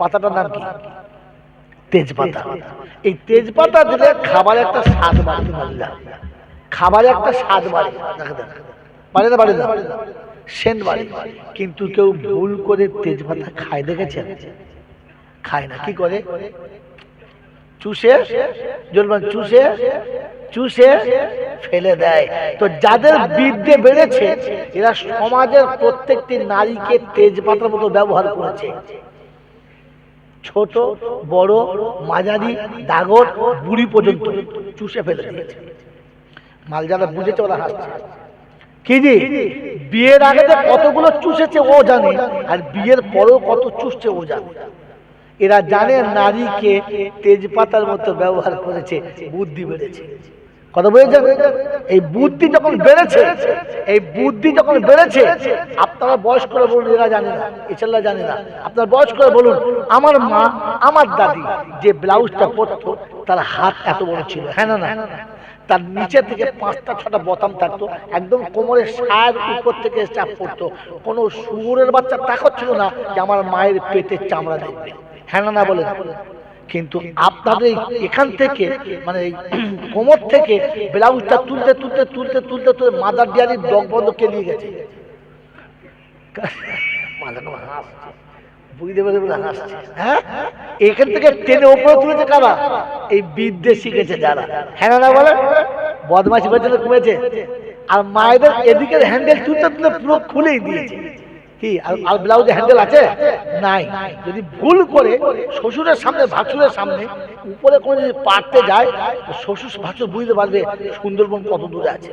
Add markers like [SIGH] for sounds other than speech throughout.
পাতাটার নাম কি? তেজপাতা। এই তেজপাতা দিলে খাবার একটা স্বাদ বাড়ে। খাবারে একটা স্বাদ বাড়ে। না বাড়ে না? সেন্ট বাড়ে। কিন্তু কেউ ভুল করে তেজপাতা খায় দেখেছেন? খায় না। কি করে? চুষে জলবান চুষে চুষে ফেলে দেয়। তো যাদের বিদ্যে বেড়েছে এরা সমাজের প্রত্যেকটি নারীকে তেজপাতার মতো ব্যবহার করেছে। ছোট, বড়, মাঝারি, দাগর, বুড়ি পর্যন্ত চুষে ফেলে দিয়েছে। মাল যারা বুঝেছে, ওরা হাসছে। কি জি বিয়ের আগে যে কতগুলো চুষেছে ও জানে, আর বিয়ের পরেও কত চুষছে ও জানে। এরা জানে নারীকে তেজপাতার মতো ব্যবহার করেছে, বুদ্ধি বেড়েছে। কথা বুঝেছেন এই বুদ্ধি যখন বেড়েছে, এই বুদ্ধি যখন বেড়েছে, আপনারা বয়স করে বলুন, এরা জানে না এছাড়া জানে না। আপনার বয়স করে বলুন, আমার মা, আমার দাদি যে ব্লাউজটা পরতো, তার হাত এত বড় ছিল হ্যাঁ না না? তার নিচে থেকে পাঁচটা, ছটা বোতাম থাকতো, একদম কোমরের সার উপর থেকে চাপ পড়তো কোনো শুয়োরের বাচ্চা তাকাচ্ছিল না যে আমার মায়ের পেটের চামড়া দেখবে হ্যাঁ না না বলে কিন্তু আপনাদের এখান থেকে মানে এই [CLEARS THROAT] কোমর থেকে ব্লাউজটা তুলতে তুলতে তুলতে তুলতে তুলতে মাদার ডিয়ারির ডগ বন্ধকে নিয়ে গেছে? বুঝতে পেরে বলে হাসছে। হ্যাঁ? এখান থেকে টেনে ওপরে তুলেছে কারা? এই বিদ্যে শিখেছে যারা। হ্যাঁ না বলে? বদমাশি বেতনে কমেছে। আর মায়েদের এদিকের হ্যান্ডেল তুলতে তুলতে পুরো খুলেই দিয়েছে। কি? আর ব্লাউজে হ্যান্ডেল আছে? নাই। যদি ভুল করে শ্বশুরের সামনে ভাসুরের সামনে উপরে কোনো যদি পারতে যায় শ্বশুর ভাসুর বুঝতে পারবে সুন্দরবন কত দূরে আছে।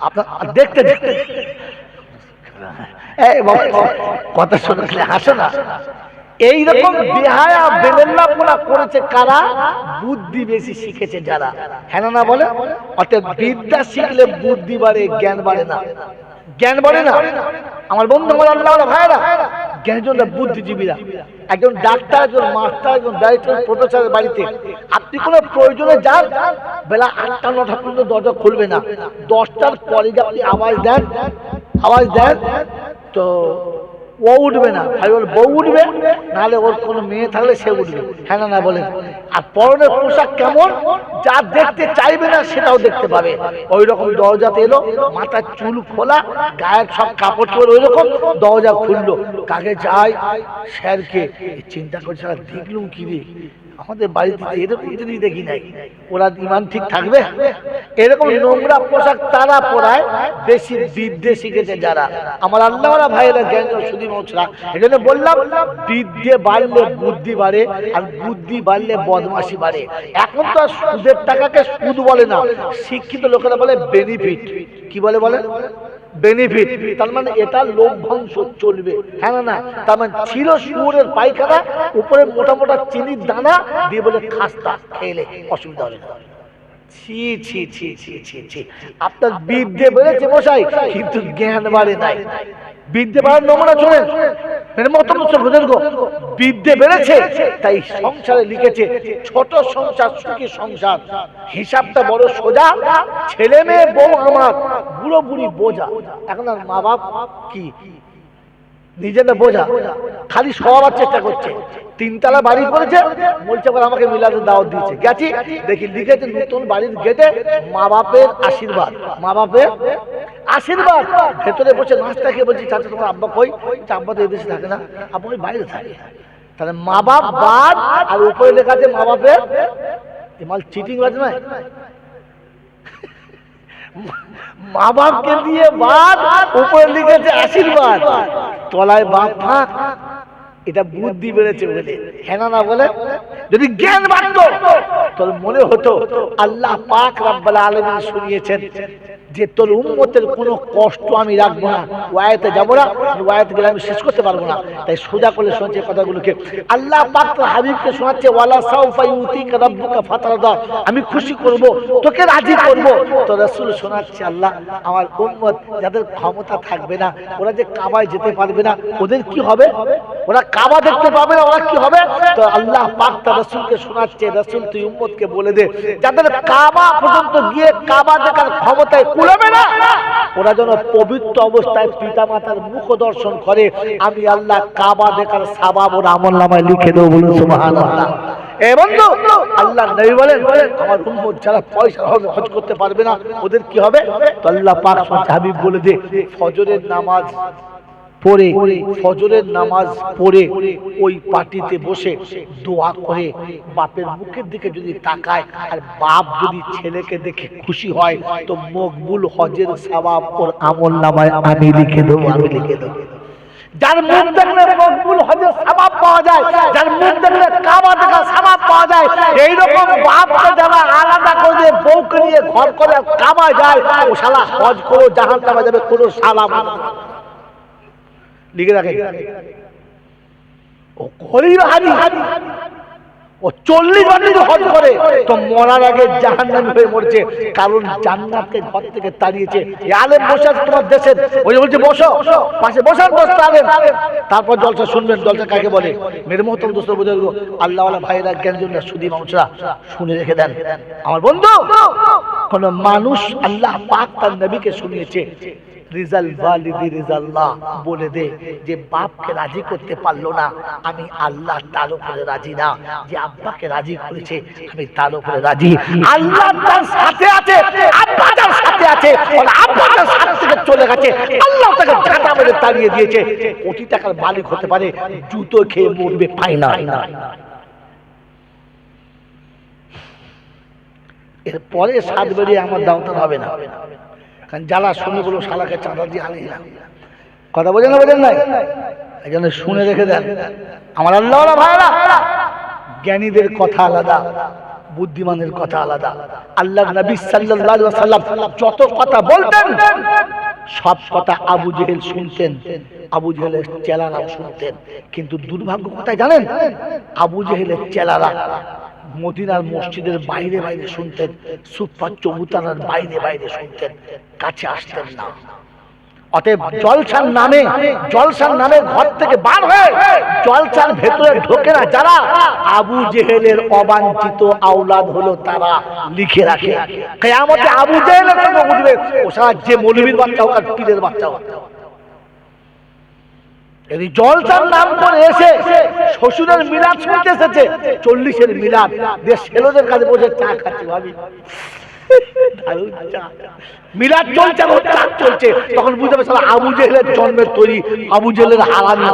আপনার দেখতে দেখতে কথা হাসো না। এইরকম বিহায়া বেলেল্লাপনা করেছে কারা? বুদ্ধি বেশি শিখেছে যারা। হ্যাঁ না বলে? অর্থাৎ বিদ্যা শিখলে বুদ্ধি বাড়ে জ্ঞান বাড়ে না। জ্ঞান বলে না। আমার বন্ধু, আমার আল্লাহ ভাইরা জ্ঞানের জন্য বুদ্ধিজীবীরা, একজন ডাক্তার, একজন মাস্টার, একজন ডাইরেক্টর প্রফেসরের বাড়িতে, আপনি কোনো প্রয়োজনে যান, বেলা আটটা, নটা পর্যন্ত দরজা খুলবে না। দশটার পরে আপনি আওয়াজ দেন আওয়াজ দেন, তো ও উঠবে না। ভাই বল বউ উঠবে, নাহলে ওর কোনো মেয়ে থাকলে সে উঠবে। হ্যাঁ না না বলেন। আর পরনের পোশাক কেমন? যা দেখতে চাইবে না, সেটাও দেখতে পাবে। ওই রকম দরজাতে এলো, মাথার চুল খোলা, গায়ের সব কাপড় চোপড় ওই রকম দরজা খুললো। কাকে যায় স্যারকে। চিন্তা করছে দেখলুম কি রে? আমাদের বাড়িতে এরকম ইত্যাদি দেখি নাই ওরা ইমান ঠিক থাকবে? এরকম নোংরা পোশাক তারা পরায় বেশি বিদ্যে শিখেছে যারা। আমার আল্লাহরা ভাইয়েরা জ্ঞান শুধু মশলা এই জন্য বললাম বিদ্যে বাড়লে বুদ্ধি বাড়ে আর বুদ্ধি বাড়লে বদমাশি বাড়ে। এখন তো আর সুদের টাকাকে সুদ বলে না। শিক্ষিত লোকেরা বলে বেনিফিট কি বলে বলে বেনিফিট তার মানে এটা লভ্যাংশ চলবে। হ্যাঁ না। তার মানে ছিল শুয়োরের পায়খানা, উপরে মোটা মোটা চিনির দানা, দিয়ে বলে খাস্তা, খেলে, অসুবিধা হবে না। ছি ছি ছি ছি ছি ছি। আপনার বিদ্যে বেড়েছে মশাই, কিন্তু জ্ঞান বাড়ে নাই। বিদ্যে বাড়ার নমুনা শোনেন। বিদ্যে বেড়েছে, তাই সংসারে লিখেছে ছোট সংসার, সুখী সংসার। হিসাবটা বড় সোজা, ছেলে মেয়ে বউ আমার, বুড়ো বুড়ি বোঝা। এখন আর মা বাপ কি? নিজেদের বোঝা। খালি সবার চেষ্টা করছে। তিনতলা বাড়ি করেছে, বলছে, এবার আমাকে মিলাদের দাওয়াত দিয়েছে। গেছি, দেখি লিখেছে নতুন বাড়ির গেটে মা বাপের আশীর্বাদ। মা বাপের আশীর্বাদ। ভেতরে বসে নাস্তা খেয়ে বলছি, চাচা, তোমার আব্বা কই? আব্বা তো এদেশে থাকে না। আব্বা ওই বাইরে থাকে তাহলে মা বাপ বাদ, আর উপরে লেখা আছে মা বাপের, এ মাল চিটিং বাজ নয়। মা বাপকে দিয়ে বাদ উপরে লিখেছে আশীর্বাদ। তলায় বাপ ফাঁক এটা বুদ্ধি বেড়েছে বলে। হ্যাঁ না না বলে? যদি জ্ঞান বাড়তো তোর মনে হতো আল্লাহ পাক রাব্বাল আলামিন শুনিয়েছেন যে তোর উম্মতের কোনো কষ্ট আমি রাখব না। ওয়াইতে যাব না? ওয়াইতে গেলে আমি শেষ করতে পারব না। তাই সোজা করে শুনছে কথাগুলোকে। আল্লাহ পাক হাবিবকে শোনাচ্ছে ওয়ালা সাউফা ইউতিকা রাব্বুকা ফাতারদা। আমি খুশি করব তোকে রাজি করব। তো রাসূল শোনাচ্ছে আল্লাহ আমার উম্মত যাদের ক্ষমতা থাকবে না ওরা যে কাবায় যেতে পারবে না ওদের কি হবে? ওরা কাবা দেখতে পাবে না ওরা কি হবে? তো আল্লাহ পাক তার রাসূলকে শোনাচ্ছে, রাসূল তুই উম্মত উম্মতকে বলে দে, যাদের কাবা পর্যন্ত গিয়ে কাবা দেখার ক্ষমতায় কুলাবে না, ওরা যেন পবিত্র অবস্থায় পিতা মাতার মুখ দর্শন করে, আমি আল্লাহ কাবা দেখার সাবাব ওর আমল নামায় লিখে দেবো বলুন, সুবহানাল্লাহ। এ বন্ধু, আল্লাহ নবী বলেন, আমার উম্মত যারা পয়সা হবে, হজ করতে পারবে না, ওদের কি হবে? তো আল্লাহ পাক হাবিব বলে দে, ফজরের নামাজ পড়ে ফজরের নামাজ পড়ে ওই পার্টিতে বসে দোয়া করে। বাপের মুখের দিকে যদি তাকায় আর বাপ যদি ছেলেকে দেখে খুশি হয়, তো মকবুল হজের সবাব ওর আমল নামায় আমি লিখে দেবো, আমি লিখে দেবো। যার মুখ দেখলে মকবুল হজের সবাব পাওয়া যায়, যার মুখ দেখলে কাবা দেখা সবাব পাওয়া যায়, এইরকম বাপকে যারা আলাদা করে বউকে নিয়ে ঘর করে কাবা যায়, ও শালা হজ করো জাহান যাবে, কোনো সালাম লিখে রাখে। ও ও চল্লিশ হজ করে, তো মরার আগে হয়ে মরছে। কারণ জান্নাতকে ঘর থেকে তাড়িয়েছে। বসে আছে তোমার দেশের। ওই বলছে, বসো। পাশে বসার আলেম। তারপর জলসা শুনবেন, জলসা কাকে বলে? মেরে মহতম দোস্ত বুঝে আল্লাহওয়ালা ভাইরা জন্য সুদী মানুষরা, শুনে রেখে দেন। আমার বন্ধু, কোন মানুষ আল্লাহ পাক তার নবীকে শুনিয়েছে। রিজাল ওয়ালিদি রিজাল্লাহ বলে দে যে বাপকে রাজি করতে পারল না। আমি আল্লাহ তার উপরে রাজি না। যে আব্বাকে রাজি করেছে আমি তার উপরে রাজি। আল্লাহ তার সাথে আছে আব্বা তার সাথে আছে। আব্বা তার সাথে থেকে চলে গেছে। আল্লাহ তাকে ঝাঁটা মেরে তাড়িয়ে দিয়েছে। কোটি টাকার মালিক হতে পারে জুতো খেয়ে মরবে পাই না। এরপরে সাত বেরিয়ে আমার দাওতার হবে না। কারণ জ্বালা শুনে বলো শালাকে চাঁদা দিয়ে আনি না কথা বোঝেন না বোঝেন নাই? এই জন্য শুনে রেখে দেন। আমার আল্লাহ ভাইরা জ্ঞানীদের কথা আলাদা বুদ্ধিমানের কথা আলাদা। আল্লাহ নবী সাল্লাল্লাহু আলাইহি ওয়াসাল্লাম যত কথা বলতেন সব কথা আবু জেহেল শুনতেন আবু জেহেলের চেলারাও শুনতেন। কিন্তু দুর্ভাগ্য কোথায় জানেন? আবু জেহেলের চেলারা মদিনার মসজিদের বাইরে বাইরে শুনতেন সুফার চৌতারার বাইরে বাইরে শুনতেন, কাছে আসতেন না। অতএব জলসার নামে জলসার নামে ঘর থেকে বার হয়ে জলসার ভেতরে ঢোকে না যারা, আবু জেহেলের অবাঞ্ছিত আওলাদ হলো তারা লিখে রাখে। কেয়ামতে আবু জেহেলের উঠবে ও সারা যে মৌলবীর বাচ্চা হোক আর পীরের বাচ্চা হোক। এই জলসার নাম করে এসে শ্বশুরের মিলাদ শুনতে এসেছে, চল্লিশের মিলাদ, দিয়ে ছেলেদের কাছে বসে চা খাচ্ছে ভাবি। মিলাদ চলছে আর চা চলছে। তখন বুঝতে পারছে, আবু জেহেলের জন্মের তৈরি, আবু জেহেলের হারামি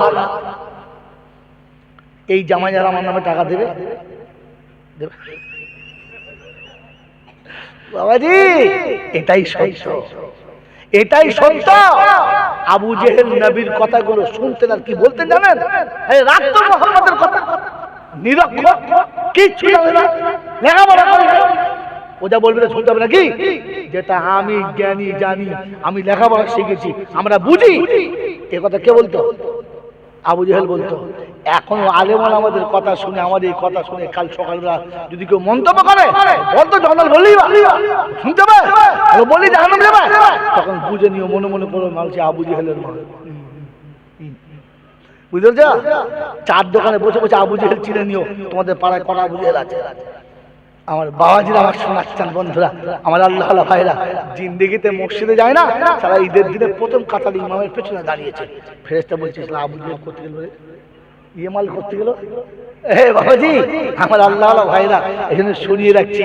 এই জামাই যারা আমার নামে টাকা দেবে দেবে। বাবাজি, এটাই সত্য। এটাই সত্য। আবু জেহেল নবীর কথাগুলো শুনতেন আর কি বলতেন জানেন? এই রাখতো মোহাম্মদের কথা। নিরক্ষর কিচ্ছু জানে না লেখাপড়া করে। না। ও যা বলবে তা শুনতে হবে নাকি? যেটা আমি জ্ঞানী জানি আমি লেখাপড়া শিখেছি আমরা বুঝি। এ কথা কে বলতো? আবু জেহেল বলতো। এখন আলেমন আমাদের কথা শুনে, আমাদের এই কথা শুনে কাল সকালবেলা যদি কেউ মন্তব্য করে, বলতো জনাল বললি শুনতে জানানো যাবে? তখন বুঝে নিও, মনে মনে করো মালছে আবু জেহেলের মা। বুঝতে পেরেছ চার দোকানে বসে বসে আবু জেহেল চিনে নিও, তোমাদের পাড়ায় কটা আবু জেহেল আছে? আমার বাবাজিরা আমার শোনাচ্ছেন বন্ধুরা, আমার আল্লাহ আল্লাহ ভাইরা, জিন্দিগিতে মসজিদে যায় না? সারা ঈদের দিনে প্রথম কাতার ইমামের পেছনে দাঁড়িয়েছে। ফেরেস্তা বলছে আবু জেহেল করতে? ইয়ে মাল করতে গেল। হে বাবাজি, আমার আল্লাহ আল্লাহ ভাইরা, এখানে শুনিয়ে রাখছি,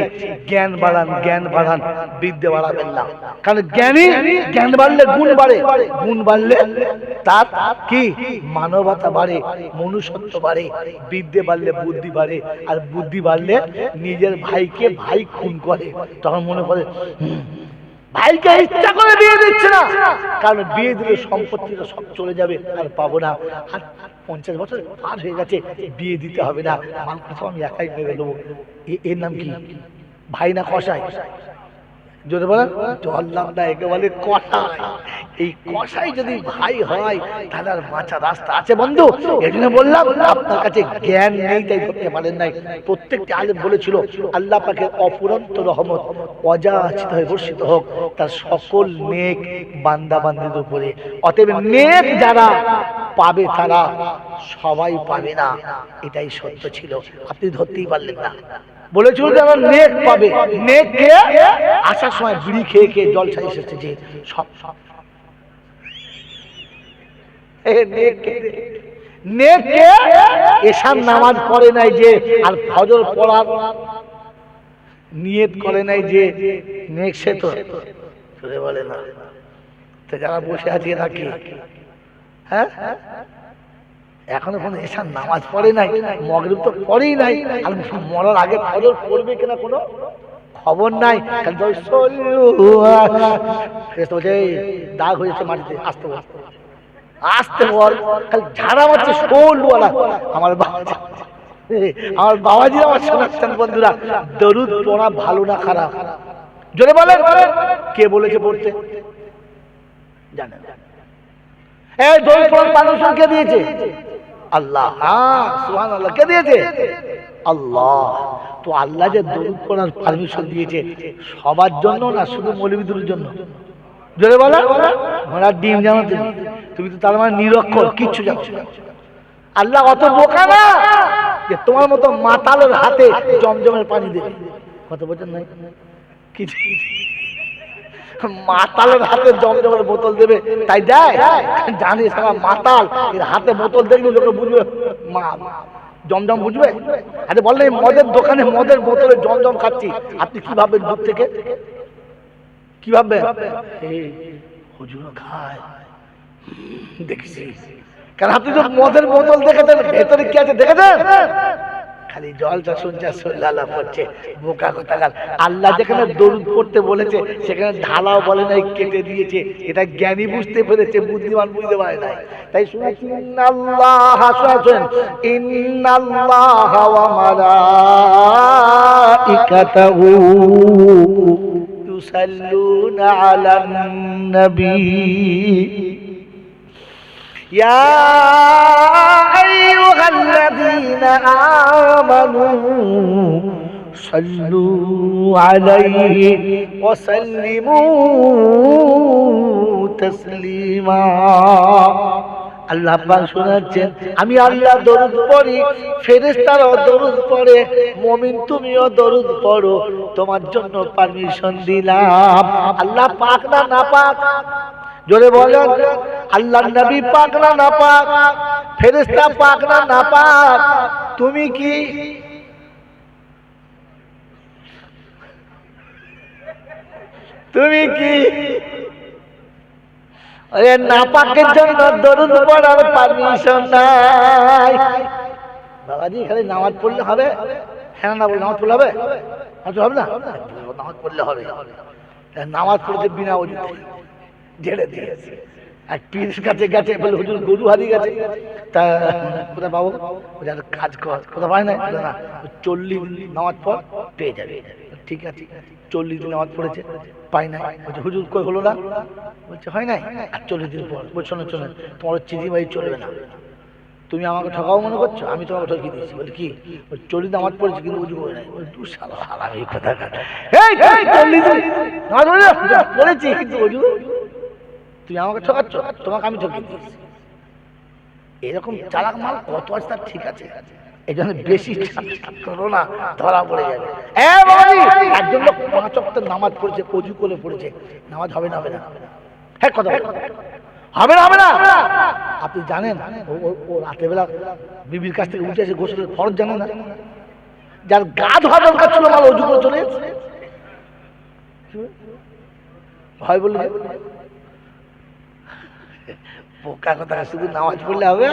জ্ঞান বাড়ান জ্ঞান বাড়ান, বিদ্যে বাড়াবেন না। কারণ জ্ঞানী, জ্ঞান বাড়লে গুণ বাড়ে। গুণ বাড়লে তার কি? মানবতা বাড়ে, মনুষ্যত্ব বাড়ে, বিদ্যে বাড়লে বুদ্ধি বাড়ে, আর বুদ্ধি বাড়লে নিজের ভাইকে ভাই খুন করে। তখন মনে করে ভাইকে ইচ্ছা করে বিয়ে দিচ্ছে না। কারণ বিয়ে দিলে সম্পত্তিটা সব চলে যাবে, আর পাবো না। আর পঞ্চাশ বছর পার হয়ে গেছে, বিয়ে দিতে হবে না। মানুষ আমি একাই মেরে দেবো। এর নাম কি? ভাই না কষাই যদি বলেন। জল্লাম না একে বলে এই কষাই যদি ভাই হয়, তাহলে আর বাঁচা রাস্তা আছে বন্ধু। বললাম, আপনার কাছে জ্ঞান নেই, তাই করতে পারেন নাই। প্রত্যেকটি আলেম বলেছিল, আল্লাহ পাকের অপুরন্ত রহমত হয়ে বর্ষিত হোক, তার সকল নেক বান্দা বান্দিদের উপরে। অতএব নেক যারা পাবে তারা সবাই পাবে না। এটাই সত্য ছিল। আপনি ধরতেই পারলেন না। বলেছিল যারা নেক পাবে। নেক খেয়ে আসার সময় বিড়ি খেয়ে খেয়ে জল ছাই এসেছে যে সব সব নেক এসার নামাজ পড়ে নাই যে, আর ফজর পড়ার নিয়ত করে নাই যে, নেক সে তো। বলে না। যারা বসে আছে এরা কি? হ্যাঁ? এখনও কোনো এসার নামাজ পড়ে নাই মগরিব তো পড়েই নাই। আর মরার আগে ফজর পড়বে কিনা কোনো খবর নাই। খালি তো ওই সল্লু আলা- ফেরেশতা বলছে, "এই, দাগ হয়েছে মাটিতে আসতে বল। আসতে বল খালি ঝাড়া মারছে সল্লুওয়ালা আমার বাবা আমার বাবাজি আমার শোনাচ্ছেন বন্ধুরা দরুদ পড়া ভালো না খারাপ? জোরে বলেন। কে বলেছে পড়তে? জানেন। এই দরুদ পড়ার পারমিশন কে দিয়েছে? আল্লাহ। হ্যাঁ সুবহান আল্লাহ কে দিয়েছে? আল্লাহ। তো আল্লাহ যে দরুদ পড়ার পারমিশন দিয়েছে, সবার জন্য না শুধু মৌলবীদের জন্য? জোরে বলো। ঘোড়ার ডিম জানো তুমি তো তার মানে নিরক্ষর, কিচ্ছু জানো। আল্লাহ অত বোকা না যে তোমার মতো মাতালের হাতে জমজমের পানি দেবে। কত বছর নাই? কিছু মাতালের হাতে জমজমের বোতল দেবে। তাই দেয়? জানিস আমার মাতাল, এর হাতে বোতল দেখলে লোকে বুঝবে, মা, জমজম বুঝবে? আরে বললে মদের দোকানে মদের বোতলে জমজম খাচ্ছি। আপনি কি ভাববেন দূর থেকে? কি ভাববেন? এই হুজুরও খায়। দেখেছি কারণ আপনি তো মদের বোতল দেখেছেন, ভেতরে কি আছে দেখেছেন? খালি জলটা শুনছে সোল্লালা পড়ছে, বোকা কোথাকার। আল্লাহ যেখানে দরুদ পড়তে বলেছে, সেখানে ঢালাও বলে নাই, কেটে দিয়েছে। এটা জ্ঞানী বুঝতে পেরেছে, বুদ্ধিমান বুঝতে পারে নাই। তাই শুনেছি ইন্নাল্লাহ শুনেছেন ইন্নাল্লাহ ওয়া মালাইকাতাহু ইউসাল্লুনা আলান নবী يا أيها الذين آمنوا صلوا عليه وسلموا تسليما আল্লাহ পাক শোনাচ্ছেন আমি আল্লাহ দরুদ পড়ি ফেরেশতারাও দরুদ পড়ে মুমিন তুমিও দরুদ পড়ো তোমার জন্য পারমিশন দিলাম আল্লাহ পাক না না পাক জোরে বলেন আল্লাহ নবী পাক না না পাক ফেরেশতা পাক না না পাক তুমি কি তুমি কি ওরে নাপাকের জন্য দরুদ পড়ার পারমিশন নাই? বাবাজি, খালি নামাজ পড়লে হবে? হ্যাঁ না বলে নামাজ পড়লে হবে? নামাজ না? নামাজ পড়লে হবে। নামাজ পড়তে বিনা অজুতে ঝেড়ে দিয়েছে। আর পীর কাছে গেছে বলে, হুজুর গরু হারিয়ে গেছে। তা, কোথায় পাবো? একটা কাজ কর, কোথায় পায় না? না চল্লিশ নামাজ পর পেয়ে যাবে। ঠিক আছে। চল্লিশ দিন নামাজ পড়েছে পাই না বলছে, হুজুর কই হলো না? বলছে, হয় নাই। আর চল্লিশ দিন পর, বলছে, শোনো শোনো, তোমার চিঠি বাড়ি চলবে না। তুমি আমাকে ঠকাও মনে করছ? আমি তোমাকে ঠকিয়ে দিয়েছি। বলে, কি? চল্লিশ নামাজ পড়েছি, কিন্তু উজু করে নাই। দু সালা সালা এই কথা এই চল্লিশ পড়েছি, কিন্তু উজু তুমি আমাকে ঠকাচ্ছ? তোমাকে আমি দিয়েছি এরকম চালাক মাল কত আছে তার ঠিক আছে। এই জন্য বেশি করো না, ধরা পড়ে যাবে। একজন লোক পাঁচ অক্টের নামাজ পড়েছে, অজু করে পড়েছে। নামাজ হবে না হবে না। হ্যাঁ কথা। হবে না হবে না। আপনি জানেন, ও- ও- ও রাতের বেলা বিবির কাছ থেকে উঠে এসে গোসলের ফরজ জানে না? যার গা ধোয়া দরকার ছিল, মাল অজু করে চলে। হয় বললে বোকা কথা শুধু নামাজ পড়লে হবে?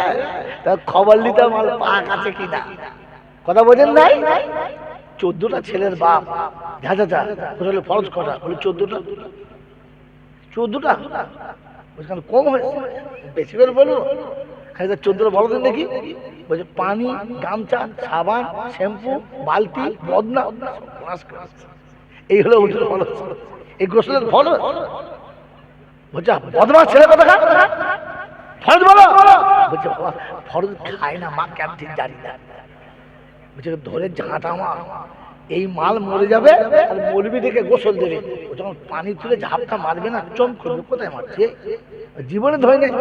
তা খবর নিতে আমার পাক আছে কিনা কথা বোঝেন নাই? চোদ্দটা ছেলের বাপ। যা যা যা ফরজ কটা বলে চোদ্দটা? চোদ্দটা? বলছে কম হয়েছে? বেশি করে বলো। হ্যাঁ চোদ্দটা বলো দিন দেখি। বলছে, পানি, গামছা, সাবান, শ্যাম্পু, বালতি, বদনা এই হলো উজুর ফলস এই গোসলের ফলস বলছে বদমা বলছে বাবা খায় না মা কেন ঠিক বলছে ধরে ঝাঁটা মা এই মাল মরে যাবে আর মলবি থেকে গোসল দেবে ও যখন পানি তুলে ঝাপটা মারবে না চম করবে কোথায় মারছে জীবনে ধরে নেই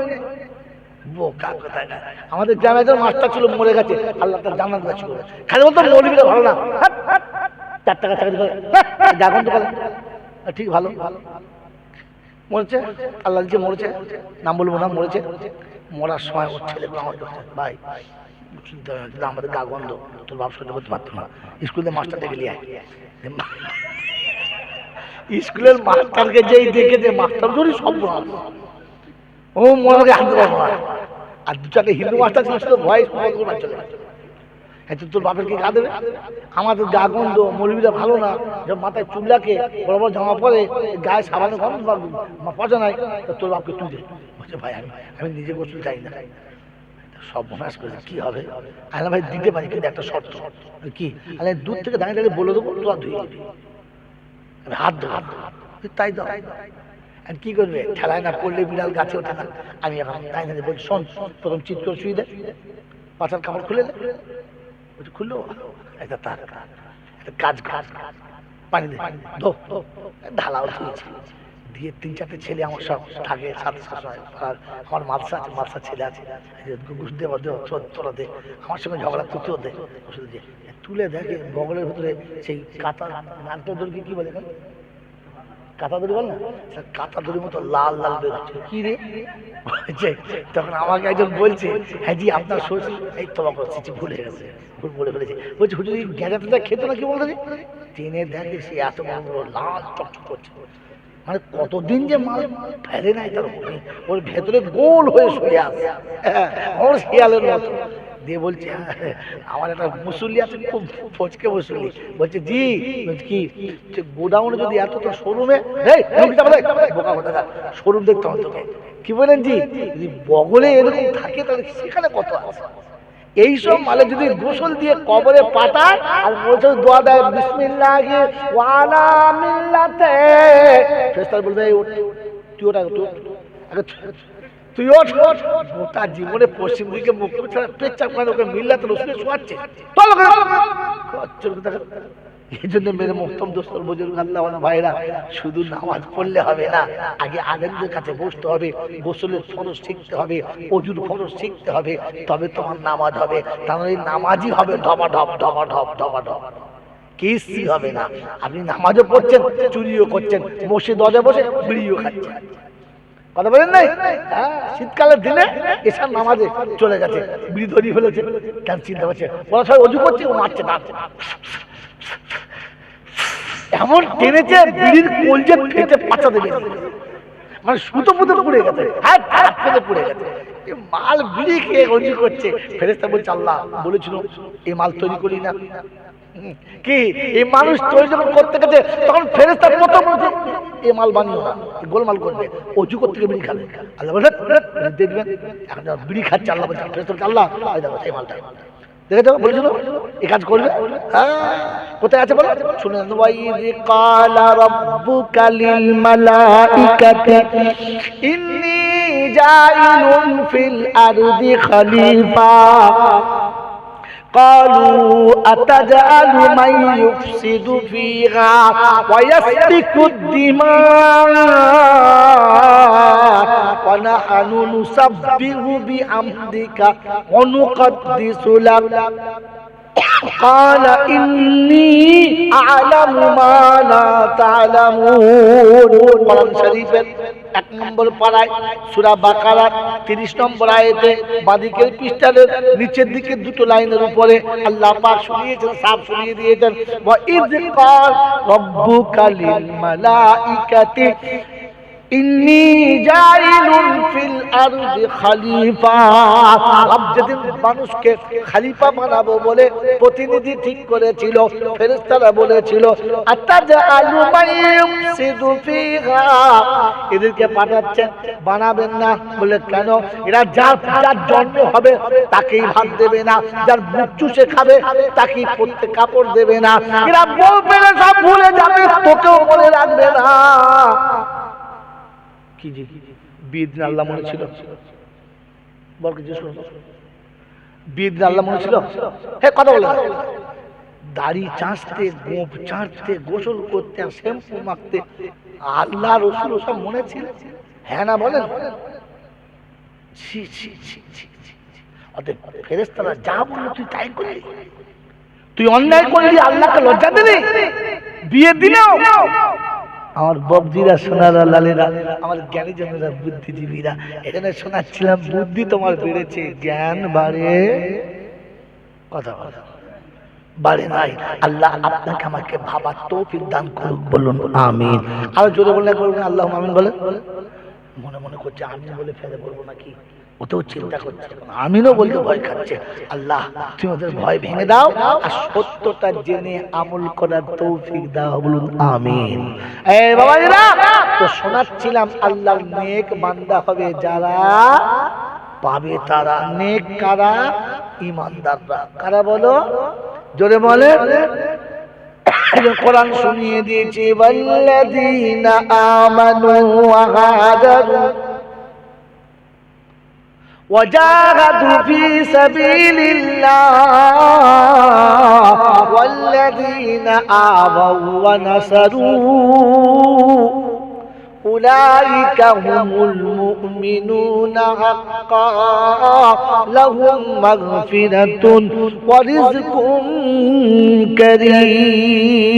আমাদের মরে গেছে খালি বলতো ভালো না ঠিক ভালো মরেছে? আল্লাহ যে মরেছে, নাম বলব না, মরেছে। মরার সময় ওর ছেলে ভাই আমাদের গা গন্ধ। তোর বাপ সহ্য করতে পারতো না। স্কুলে মাস্টার ডেকে নিয়ে স্কুলের মাস্টারকে যেই দেখেছে মাস্টার, ধরি সব ও মনে হাত আর দু চারটে হিন্দু মাস্টার ছিল করে চলে। হ্যাঁ তো তোর বাপের কি গা দেবে? আমাদের গা গন্ধ মৌলবিরা ভালো না। যখন মাথায় চুল রাখে বড় বড় জামা পরে, গায়ে সাবানের গন্ধ পচা নাই, তো তোর বাপকে তুই দে। বলছে, ভাই, আমি আমি নিজে গোসল চাই না। সব মনাস করেছে কি হবে? আল্লাহ ভাই, দিতে পারি, কিন্তু একটা শর্ত। কি? আরে দূর থেকে দাঁড়িয়ে দাঁড়িয়ে বলে দেবো, তোরা ধুয়ে দিবি। হাত দেবো হাত তুই দাও। আর কি করবে? ঠেলায় না পড়লে বিড়াল গাছে ওঠে না। আমি এখন তাই না বলছি, শোন, প্রথম চিৎ করে শুয়ে দে পাচার কাপড় খুলে দে। খুললো তার কাজ কাজ পানি। ঢালাও দিয়ে তিন চারটে ছেলে আমার সব থাকে সাথে আর আমার মালসা আছে ছেলে আছে। ঘুষ দে আমার সঙ্গে ঝগড়া তুতেও দে। তুলে দেখে বগলের ভিতরে সেই কাতার নারকেল কি বলে কাতা দড়ি বল না? কাতা দড়ির মতো লাল লাল বেরোচ্ছে কি রে? বলছে, তখন আমাকে একজন বলছে হ্যাঁ জি আপনার শ্বশুর এই তোমা করছি ভুলে গেছে ভুল বলে ফেলেছে। বলছে হুজুর এই গ্যাঁজাটা খেতো না কি বলতে টেনে দেখে সে এত বড় লাল চকচক করছে। মানে কতদিন যে মাল ফেলে নাই তার ওর ভেতরে গোল হয়ে শুয়ে আছে। হ্যাঁ, ওর শিয়ালের মতো। দিয়ে বলছে, আমার একটা মুসল্লি আছে, খুব ফচকে মুসল্লি। বলছে, জি। কি? গোডাউনে যদি এত তো শোরুমে বোকা কথা শোরুম দেখতে তোকে। কি বলেন, জি? যদি বগলে এরকম থাকে, তাহলে সেখানে কত আছে? এইসব মালে যদি গোসল দিয়ে কবরে পাঠায়, আর বলছে, দোয়া দেয়, বিসমিল্লাহি ওয়ালা মিল্লাতে। ফেরেশতা বলবে তুই ওটা আগে তুই- ওঠ। জীবনে পশ্চিম দিকে মুখ করে ছাড়া চলো এই জন্য মেরে মোহতম দোস্তর বুজুর্গ ভাইরা, শুধু নামাজ পড়লে হবে না, আগে আলেমদের কাছে বসতে হবে, গোসলের ফরজ শিখতে হবে, অজুর ফরজ শিখতে হবে, তবে তোমার নামাজ হবে। তাহলে নামাজই হবে ঢবা ঢপ ঢবা ঢপ ঢবা ঢপ কিছুই হবে না। আপনি নামাজও পড়ছেন, চুরিও করছেন বসে দরজা বসে বিড়িও খাচ্ছেন। কথা বলেন নাই? হ্যাঁ, শীতকালের দিনে এসব নামাজে চলে গেছে বিড়ি ধরিয়ে ফেলেছে কেন চিন্তা করছে ওরা সবাই অজু করছে ও মারছে না এমন টেনেছে বিড়ির কলজে ফেটে পাচা দেবে। মানে সুতো পুতো পুড়ে গেছে হ্যাঁ হাত ফেলে পুড়ে গেছে। মাল বিড়ি খেয়ে অজু করছে ফেরেস্তা বলছে আল্লাহ বলেছিল এই মাল তৈরি করি না। কি? এই মানুষ তৈরি যখন করতে গেছে, তখন ফেরেস্তা প্রথম বলছে, এ মাল বানিও না গোলমাল করবে, অজু করতে গিয়ে বিড়ি খাবে। আল্লাহ দেখবেন, এখন বিড়ি খাচ্ছে, আল্লাহ বলছে ফেরেস্তা আল্লাহ এই মালটা। দেখেছ? হ্যাঁ। কোথায় আছে বলো? قالوا أتجعل من يفسد فيها ويسفك الدماء ونحن نسبح بحمدك ونقدس لك قال إني أعلم ما لا تعلمون কোরআন শরীফের এক নম্বর পাড়ায় সূরা বাকারার 30 নম্বর আয়াতে বাদিকের পৃষ্ঠার নিচের দিকে দুটো লাইনের উপরে আল্লাহ পাক শুনিয়েছেন সাফ শুনিয়ে দিয়েছেন ওয়া ইয কাল রাব্বুকা লিল মানুষকে খলিফা বানাবো বলে প্রতিনিধি ঠিক করেছিল বলেছিল এদেরকে পাঠাচ্ছেন বানাবেন না। বলে, কেন? এরা যার যার জন্ম হবে তাকেই ভাত দেবে না। যার বুক চুষে খাবে তাকেই পড়তে কাপড় দেবে না। এরা বলবে না, সব ভুলে যাবে, তোকেও মনে রাখবে না। কি জি বিদ আল্লাহ মনে ছিল? বল জিজ্ঞেস আল্লাহ মনে ছিল? হ্যাঁ কথা বলে। দাড়ি চাঁচতে গোপ চাঁচতে গোসল করতে, আর শ্যাম্পু মাখতে আল্লাহ রসুল সব মনে ছিল? হ্যাঁ না বলেন? ছি ছি ছি ফেরেস্তারা যা বলল তুই তাই করলি। তুই অন্যায় করলি, আল্লাহকে লজ্জা দিলি? বিয়ের দিনেও? আমার ববজিরা, সোনারা, লালেরা, আমার জ্ঞানী জনেরা, বুদ্ধিজীবীরা, এখানে শোনাচ্ছিলাম, বুদ্ধি তোমার বেড়েছে, জ্ঞান বাড়ে। কথা বলো। বাড়ে নাই। আল্লাহ আপনাকে আমাকে ভাবার তৌফিক দান করুক বলুন, আমিন। আর জোরে বললে করবেন আল্লাহ আমিন বলে মনে মনে করছে, আমিন বলে ফেলে বলব নাকি? ওতেও চিন্তা করছে আমিনও বলতে ভয় খাচ্ছে। আল্লাহ, তুমি ওদের ভয় ভেঙে দাও আর সত্যটা জেনে আমল করার তৌফিক দাও, বলুন আমিন। তো শোনাচ্ছিলাম আল্লাহর নেক বান্দা হবে যারা? পাবে তারা নেক কারা? ইমানদাররা। কারা বলো? জোরে বলে। কোরআন শুনিয়ে দিয়েছে, ওয়াল্লাযীনা আমানু ওয়া হাজারু وجاهدوا في سبيل الله والذين آووا ونصروا. أولئك هم المؤمنون حقا. لهم مغفرة ورزق كريم.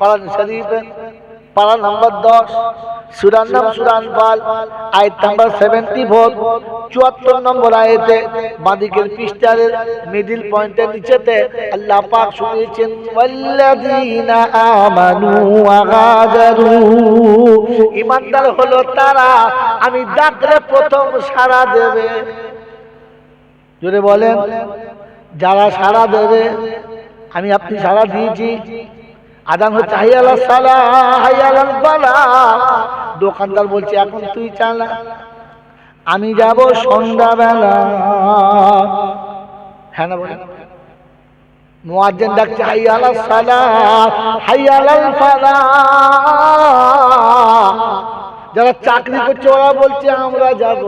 قرآن شريف পারা নাম্বার দশ, সুরার নাম সুরান পাল আয়াত নাম্বার সেভেন্টি ফোর চুয়াত্তর নম্বর আয়েতে বাদিকের পৃষ্ঠারের মিডিল পয়েন্টের নিচেতে আল্লাহ পাক শুনিয়েছেন, ওয়াল্লাযীনা আমানু ওয়া ইমানদার হলো তারা, আমি ডাকলে প্রথম সাড়া দেবে। জোরে বলেন, যারা সাড়া দেবে, আমি আপনি সাড়া দিয়েছি। আদান হচ্ছে, হাইয়ালা সালা, হাইয়াল বালা। দোকানদার বলছে, এখন তুই চালা। আমি যাব সন্ধ্যাবেলা। হ্যাঁ না বলে। মোয়াজ্জেন ডাকছে, হাইয়ালা সালা, হাইয়াল ফালা যারা চাকরি করছে, ওরা বলছে, আমরা যাব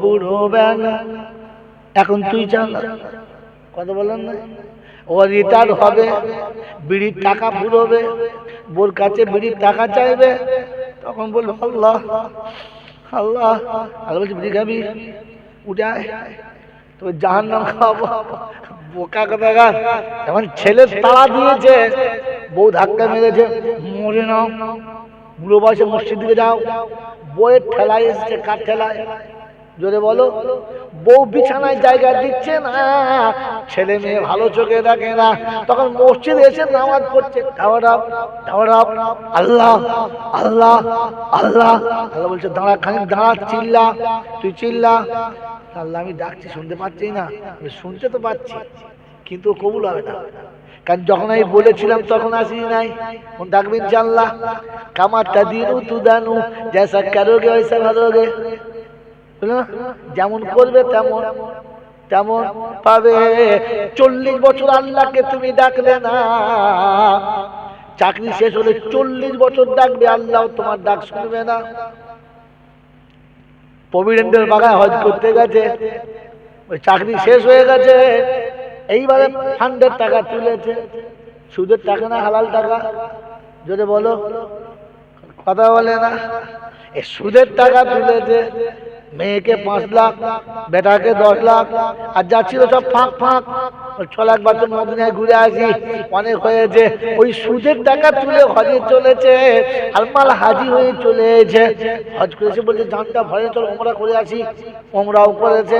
বুড়ো বেলা এখন তুই চালা। কথা বলেন না? ও রিটায়ার হবে বিড়ির টাকা ফুরবে বোর কাছে বিড়ির টাকা চাইবে। তখন বলব আল্লাহ আল্লাহ। আল্লাহ বলছি বিড়ি খাবি? উঠে আয় তো জাহান নাম খাওয়াবো। বোকা কথা গান এখন ছেলে তাড়া দিয়েছে বউ ধাক্কা মেরেছে মরে নাও বুড়ো বয়সে মসজিদ দিকে যাও। বইয়ের ঠেলায় এসছে কার ঠেলায়? জোরে বলো। বউ বিছানায় জায়গা দিচ্ছে না, ছেলে মেয়ে ভালো চোখে দেখে না। তখন মসজিদে এসে নামাজ পড়ছে আল্লাহ আল্লাহ আল্লাহ। আল্লাহ বলছে, দাঁড়া খানি দাঁড়া, চিল্লা, তুই চিল্লা। আল্লাহ, আমি ডাকছি, শুনতে পাচ্ছি না। আমি শুনতে তো পাচ্ছি, কিন্তু কবুল হবে না। কারণ যখন আমি বলেছিলাম, তখন আসি নাই। ডাকবেন জানলা কামারটা দিনু তু দানু জেসা কারোগে ওইসা ভালোগে? যেমন করবে তেমন তেমন পাবে। চল্লিশ বছর আল্লাহকে তুমি ডাকলে না। চাকরি শেষ হলে চল্লিশ বছর ডাকবে, আল্লাহ তোমার ডাক শুনবে না। প্রভিডেন্টের বাগায় হজ করতে গেছে, ওই চাকরি শেষ হয়ে গেছে। এইবারে ফান্ডের টাকা তুলেছে। সুদের টাকা না, হালাল টাকা? যদি বলো, কথা বলে না? এ সুদের টাকা তুলেছে। মেয়েকে পাঁচ লাখ, বেটাকে দশ লাখ, আর যাচ্ছিল সব ফাঁক ফাঁক। ছ লাখ বছর মদিনায় ঘুরে আসি। অনেক হয়েছে। ওই সুদের টাকা তুলে হজে চলেছে। আলমাল হাজি হয়ে চলেছে হজ করেছে বলছে, জানটা ভরে চল ওমরা করে আসি। ওমরাও করেছে।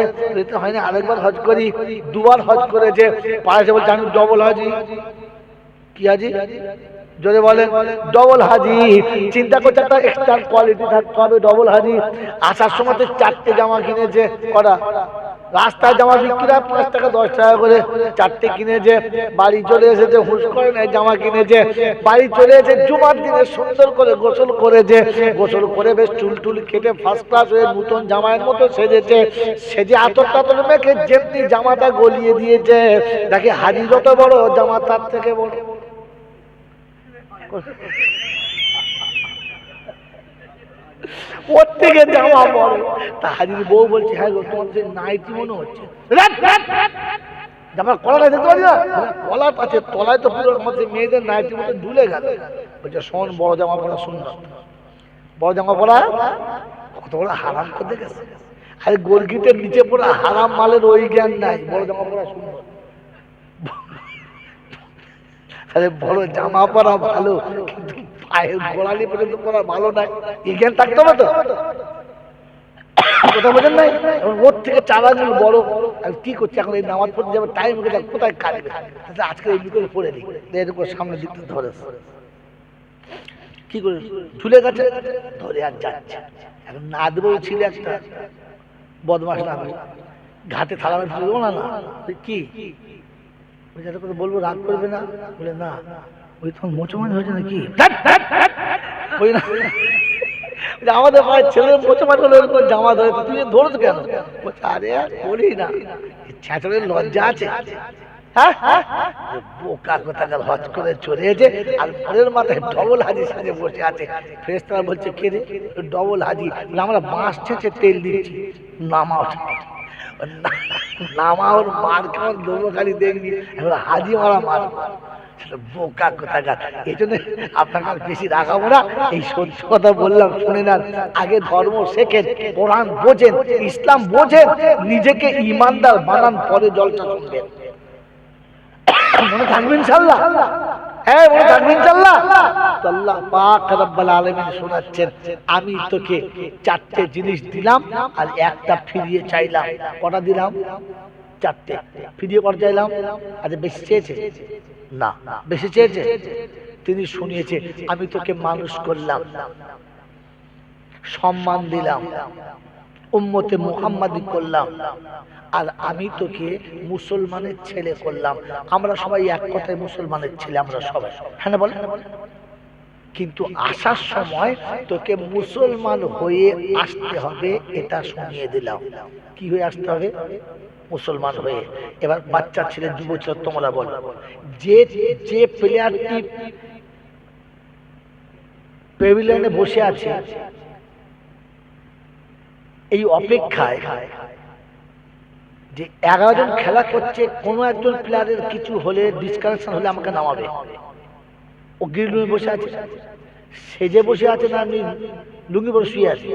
হয়নি আরেকবার হজ করি। দুবার হজ করেছে। পাড়াছে বলছে আমি ডবল হাজি। কি হাজি? যদি বলে ডবল হাজি চিন্তা করছে একটা এক্সট্রা কোয়ালিটি থাকতে হবে, ডবল হাজি। আসার সময় তো চারটে জামা কিনেছে করা রাস্তায় জামা বিক্রি হয় পাঁচ টাকা, দশ টাকা করে চারটে কিনেছে, বাড়ি চলে এসেছে হুস করে নেয়, জামা কিনেছে। বাড়ি চলে এসে জুমার দিনে সুন্দর করে গোসল করেছে। গোসল করে বেশ চুল টুল কেটে ফার্স্ট ক্লাস হয়ে নতুন জামায়ের মতো সেজেছে। সেজে আতর টাতর মেখে যেমনি জামাটা গলিয়ে দিয়েছে। দেখে হাজি যত বড়, জামা তার থেকে বড়। ওর থেকে জামা বড় তা হাজির বউ বলছে হ্যাঁ গো, তোমার যে নাইটি মনে হচ্ছে। জামার কলাটা দেখতে পাচ্ছি না? কলার পাশে তলায় তো পুরো মেয়েদের নাইটি মতো ঝুলে গেল। বলছে, শোন, বড় জামা পরা সুন্দর। বড় জামা পরা? কত বড় হারাম গেছে? আরে গোলগিটের নিচে পড়া হারাম মালের ওই জ্ঞান নাই, বড় জামা পড়া সুন্দর। তাহলে বড় জামা পরা ভালো, কিন্তু পায়ের গোড়ালি পর্যন্ত পরা ভালো না। এই জ্ঞান থাকতে হবে তো? কথা বোঝেন নাই? ওর থেকে চার আঙুল বড়। আর কি করছে? এখন এই নামাজ পড়তে যাবে টাইম যাবে কোথায় কাটবে তাহলে আজকে এই করে পড়ে দিই এরকম সামনে দিকটা ধরে। কি করে? ঝুলে গেছে? ধরে আর যাচ্ছে। এখন নাদবউ ছিল একটা। বদমাস না ঘাটে থালা মেরে দেবো না না? কি? একটা কথা বলব রাগ করবে না। বলে না ওই তোমার মোচমানি হয়েছে নাকি? না। আমাদের পাড়ার ছেলের মোচমানি হলে ওরকম জামা ধরে তুই ধরো কেন? বলছে আরে আর করি না। লজ্জা আছে। হ্যাঁ হ্যাঁ। বোকা কোথাকার হজ করে চলে এসে আর ঘরের মাথায় ডবল হাজি সাজে বসে আছে। ফেরেস্তারা বলছে কে রে? ডবল হাজি। বলে, আমরা বাঁশ ছেঁচে তেল দিচ্ছি। নামাও নামাওর মার কেমন দেবো খালি দেখবি এখন হাজি মারা মার বোকা কোথাকার এই জন্য আপনাকে আর বেশি রাখাবো না এই সত্য কথা বললাম শুনে নেন আগে ধর্ম শেখেন কোরআন বোঝেন ইসলাম বোঝেন নিজেকে ইমানদার বানান পরে জলটা শুনবেন মনে থাকবে ইনশাল্লাহ হ্যাঁ আমি তোকে চারটে জিনিস দিলাম আর একটা ফিরিয়ে চাইলাম। কটা দিলাম? চারটে। ফিরিয়ে কটা চাইলাম? আচ্ছা বেশি চেয়েছে? না, বেশি চেয়েছে? তিনি শুনিয়েছে, আমি তোকে মানুষ করলাম। সম্মান দিলাম। উম্মতে মুহাম্মাদি করলাম। আর আমি তোকে মুসলমানের ছেলে করলাম। আমরা সবাই এক কথায় মুসলমানের ছেলে আমরা সবাই। হ্যাঁ বলে? কিন্তু আসার সময় তোকে মুসলমান হয়ে আসতে হবে এটা শুনিয়ে দিলাম। কি হয়ে আসতে হবে? মুসলমান হয়ে। এবার বাচ্চা ছেলে যুব ছেলে তোমরা বলো। যে যে প্লেয়ারটি পেভিলিয়নে বসে আছে এই অপেক্ষায় যে এগারো জন খেলা করছে, কোনো একজন প্লেয়ারের কিছু হলে ডিসকানেকশন হলে আমাকে নামাবে। ও গ্রিল রুমে বসে আছে। সেজে বসে আছে না, আমি লুঙ্গি পরে শুয়ে আছি।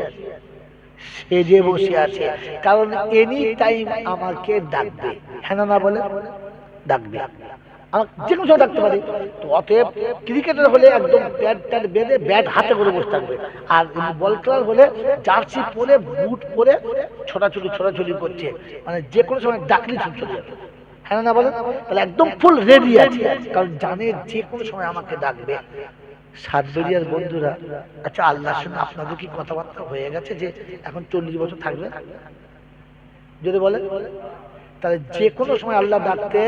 সেজে বসে আছে, কারণ এনি টাইম আমাকে ডাকবে। হ্যাঁ না বলে, ডাকবে। যে কোনো সময় ডাকতে পারে। তো অতএব ক্রিকেটার হলে একদম ব্যাট ট্যাট বেঁধে ব্যাট হাতে করে বসে থাকবে। আর বল খেলার হলে জার্সি পরে বুট পরে ছোটাছুটি ছোটাছুটি করছে। মানে যে কোনো সময় ডাকলি ছুট হ্যাঁ না বলে তাহলে একদম ফুল রেডি আছে। কারণ জানে যে কোনো সময় আমাকে ডাকবে। সাতবেরিয়ার বন্ধুরা আচ্ছা আল্লাহর সঙ্গে আপনাদের কি কথাবার্তা হয়ে গেছে যে এখন চল্লিশ বছর থাকবে? যদি বলে তাহলে যে কোনো সময় আল্লাহ ডাকতে